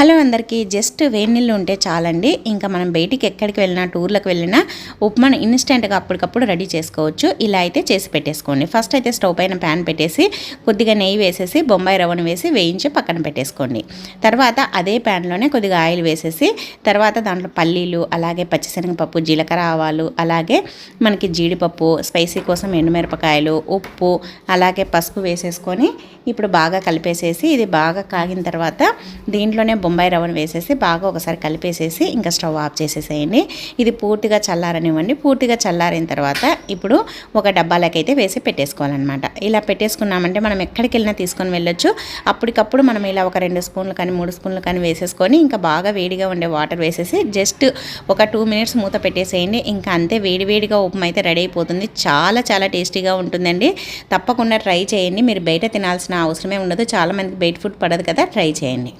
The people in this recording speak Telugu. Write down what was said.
హలో అందరికీ. జస్ట్ వేడి నీళ్ళు ఉంటే చాలండి. ఇంకా మనం బయటికి ఎక్కడికి వెళ్ళినా టూర్లకు వెళ్ళినా ఉప్మాను ఇన్స్టెంట్గా అప్పటికప్పుడు రెడీ చేసుకోవచ్చు. ఇలా అయితే చేసి పెట్టేసుకోండి. ఫస్ట్ అయితే స్టవ్ పైన ప్యాన్ పెట్టేసి కొద్దిగా నెయ్యి వేసేసి బొంబాయి రవ్వను వేసి వేయించి పక్కన పెట్టేసుకోండి. తర్వాత అదే ప్యాన్లోనే కొద్దిగా ఆయిల్ వేసేసి తర్వాత దాంట్లో పల్లీలు అలాగే పచ్చిశనగపప్పు జీలకర్ర ఆవాలు అలాగే మనకి జీడిపప్పు స్పైసీ కోసం ఎండుమిరపకాయలు ఉప్పు అలాగే పసుపు వేసేసుకొని ఇప్పుడు బాగా కలిపేసేసి ఇది బాగా కాగిన తర్వాత దీంట్లోనే బొంబాయి రవ్వను వేసేసి బాగా ఒకసారి కలిపేసేసి ఇంకా స్టవ్ ఆఫ్ చేసేసేయండి. ఇది పూర్తిగా చల్లారనివ్వండి. పూర్తిగా చల్లారిన తర్వాత ఇప్పుడు ఒక డబ్బాలకైతే వేసి పెట్టేసుకోవాలన్నమాట. ఇలా పెట్టేసుకున్నామంటే మనం ఎక్కడికి వెళ్ళినా తీసుకొని వెళ్ళొచ్చు. అప్పటికప్పుడు మనం ఇలా ఒక రెండు స్పూన్లు కానీ మూడు స్పూన్లు కానీ వేసేసుకొని ఇంకా బాగా వేడిగా ఉండే వాటర్ వేసేసి జస్ట్ ఒక టూ మినిట్స్ మూత పెట్టేసేయండి. ఇంకా అంతే వేడివేడిగా ఉప్మా అయితే రెడీ అయిపోతుంది. చాలా చాలా టేస్టీగా ఉంటుందండి. తప్పకుండా ట్రై చేయండి. మీరు బయట తినాల్సిన అవసరమే ఉండదు. చాలామందికి బయట ఫుడ్ పడదు కదా. ట్రై చేయండి.